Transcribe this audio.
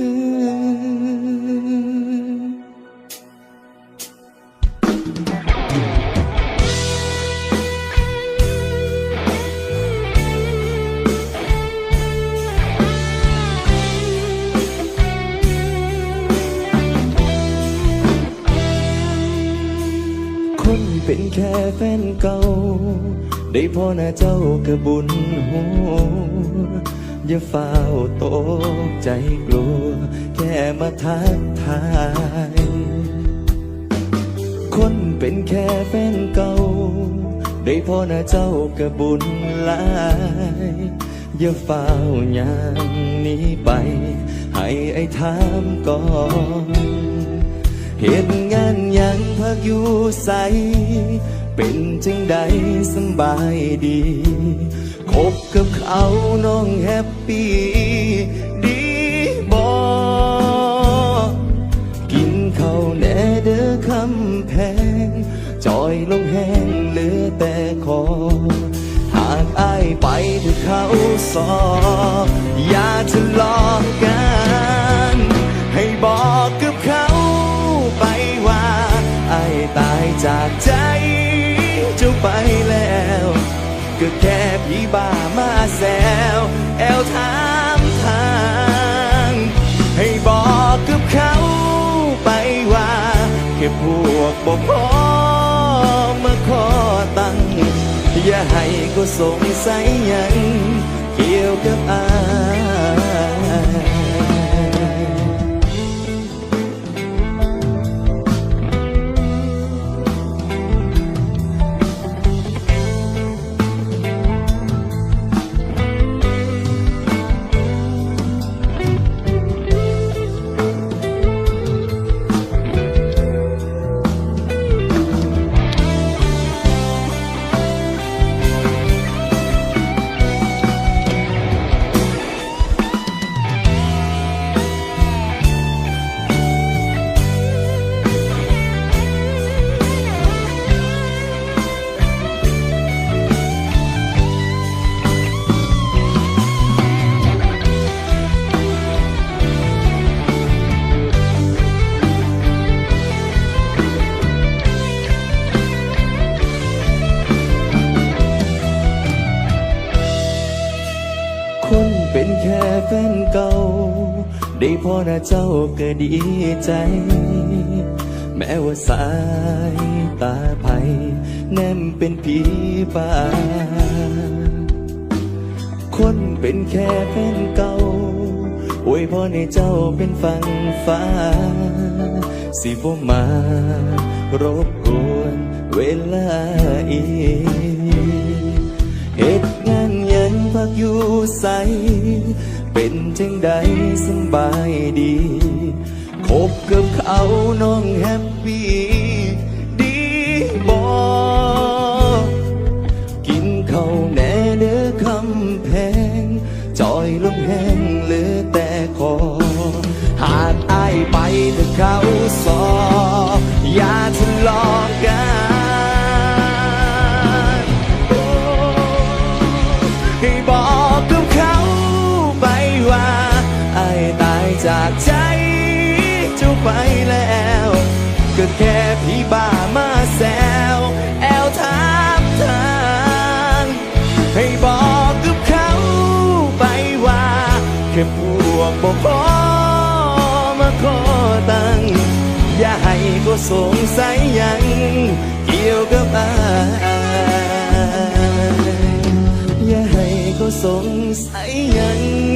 คนเป็นแค่แฟนเก่า ได้พอหน้าเจ้ากระบุญหัว อย่าเฝ้าวตกใจกลัว แค่มาทักทาย คนเป็นแค่แฟนเก่า ได้พอหน้าเจ้ากระบุญลายอย่าเฝ้าอย่างนี้ไป ให้ไอ้ถามก่อนเหตุงานยังพักอยู่ใส เป็นจึงใดสบายดี คบกับเขาน้องแฮปปี้ดีบอกินข้าวแน่เด้อคำแพงจอยลงแห้งเหลือแต่คอ หากอายไปถึงเขาสอ อย่าทะเลาะกัน ให้บอกกับเขาไปว่าอายตายจากใจเจ้าไปแล้วก็แค่ ที่บ้ามาแซวแอลถามทาง ให้บอกกับเขาไปว่าแค่พวกบอกพอมาขอตังอย่าให้ก็สงสัยยังเกี่ยวกับอาย ฟนเก่า ได้พอหน้าเจ้าก็ดีใจ แม้ว่าสายตาไผแนมเป็นผีป่า คนเป็นแค่แฟนเก่าอวยพรให้เจ้าเป็นฝั่งฟ้า สิบ่มารบกวนเวลาอีกเหตุักอยู่ใส เป็นจังใดสบายดี คบกับเขาน้องแฮปปี้ดีบอกินเขาแน่เด้อคำแพง จอยลงแห้งเหลือแต่คอ หากอายไปถ้าเขาสออย่าทะเลาะ ให้บอกกับเขาไปว่าไอ้ตายจากใจเจ้าไปแล้ว ก็แค่พี่บ้ามาแซวแอลถามทางให้บอกกับเขาไปว่าแค่พวกบอกขอมาขอตังอย่าให้ก็สงสัยยังเกี่ยวกับอาย อย่